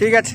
ঠিক আছে।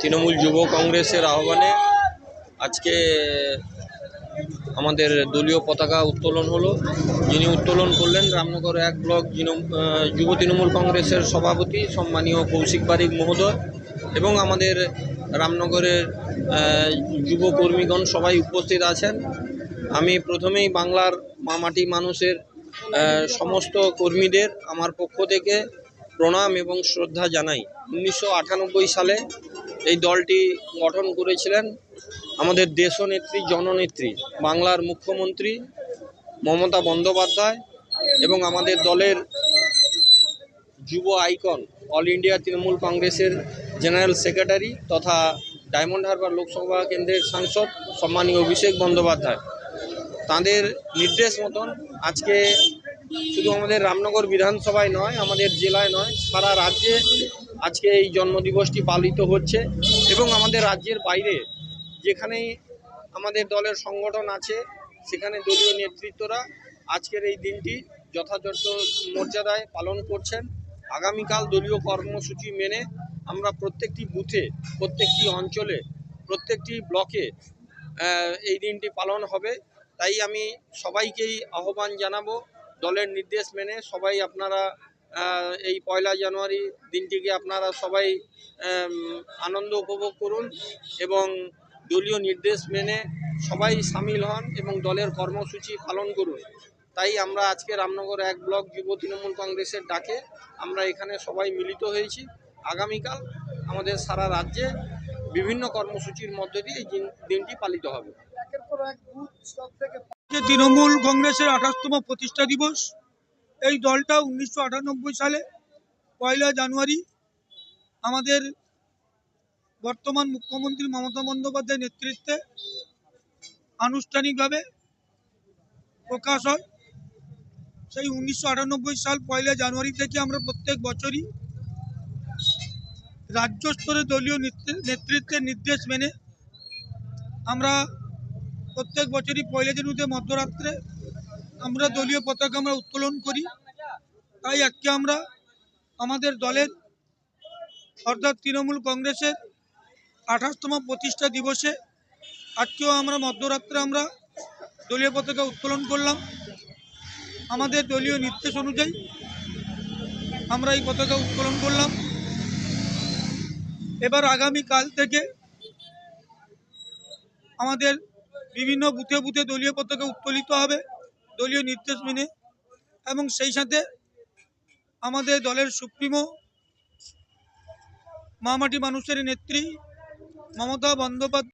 তৃণমূল যুব কংগ্রেসের আহ্বানে আজকে আমাদের দলীয় পতাকা উত্তোলন হলো। যিনি উত্তোলন করলেন রামনগর এক ব্লক যুব তৃণমূল কংগ্রেসের সভাপতি সম্মানীয় কৌশিক বারিক মহোদয় এবং আমাদের রামনগরের যুব কর্মীগণ সবাই উপস্থিত আছেন। আমি প্রথমেই বাংলার মামাটি মানুষের সমস্ত কর্মীদের আমার পক্ষ থেকে প্রণাম এবং শ্রদ্ধা জানাই। উনিশশো আটানব্বই সালে এই দলটি গঠন করেছিলেন আমাদের দেশনেত্রী, জননেত্রী, বাংলার মুখ্যমন্ত্রী মমতা বন্দ্যোপাধ্যায় এবং আমাদের দলের যুব আইকন, অল ইন্ডিয়া তৃণমূল কংগ্রেসের জেনারেল সেক্রেটারি তথা ডায়মন্ড হারবার লোকসভা কেন্দ্রের সাংসদ সম্মানীয় অভিষেক বন্দ্যোপাধ্যায়। তাদের নির্দেশ মতন আজকে শুধু আমাদের রামনগর বিধানসভায় নয়, আমাদের জেলায় নয়, সারা রাজ্যে আজকে এই জন্মদিবসটি পালিত হচ্ছে এবং আমাদের রাজ্যের বাইরে যেখানেই আমাদের দলের সংগঠন আছে, সেখানে দলীয় নেতৃত্বরা আজকের এই দিনটি যথাযথ মর্যাদায় পালন করছেন। আগামীকাল দলীয় কর্মসূচি মেনে আমরা প্রত্যেকটি বুথে, প্রত্যেকটি অঞ্চলে, প্রত্যেকটি ব্লকে এই দিনটি পালন হবে। তাই আমি সবাইকেই আহ্বান জানাব দলের নির্দেশ মেনে সবাই আপনারা এই পয়লা জানুয়ারি দিনটিকে আপনারা সবাই আনন্দ উপভোগ করুন এবং দলীয় নির্দেশ মেনে সবাই সামিল হন এবং দলের কর্মসূচি পালন করুন। তাই আমরা আজকে রামনগর এক ব্লক যুব তৃণমূল কংগ্রেসের ডাকে আমরা এখানে সবাই মিলিত হয়েছি। আগামীকাল আমাদের সারা রাজ্যে বিভিন্ন কর্মসূচির মধ্য দিয়ে এই দিন- দিনটি পালিত হবে। যে তৃণমূল কংগ্রেসের আঠাশতম প্রতিষ্ঠা দিবস। এই দলটা উনিশশো আটানব্বই সালে পয়লা জানুয়ারি আমাদের বর্তমান মুখ্যমন্ত্রী মমতা বন্দ্যোপাধ্যায়ের নেতৃত্বে আনুষ্ঠানিকভাবে প্রকাশ হয়। সেই উনিশশো আটানব্বই সাল পয়লা জানুয়ারি থেকে আমরা প্রত্যেক বছরই রাজ্য স্তরে দলীয় নেতৃ- নেতৃত্বের নির্দেশ মেনে আমরা প্রত্যেক বছরই পয়লা জানুয়ারিতে মধ্যরাত্রে আমরা দলীয় পতাকা আমরা উত্তোলন করি। তাই আজকে আমরা আমাদের দলের অর্থাৎ তৃণমূল কংগ্রেসের আঠাশতম প্রতিষ্ঠা দিবসে আজকেও আমরা মধ্যরাত্রে আমরা দলীয় পতাকা উত্তোলন করলাম। আমাদের দলীয় নির্দেশ অনুযায়ী আমরা এই পতাকা উত্তোলন করলাম। এবার আগামী কাল থেকে আমাদের বিভিন্ন বুথে বুথে দলীয় পতাকা উত্তোলিত হবে, দলীয় নির্দেশ মেনে। এবং সেই সাথে আমাদের দলের সুপ্রিমো মামাটি মানুষের নেত্রী মমতা বন্দ্যোপাধ্যায়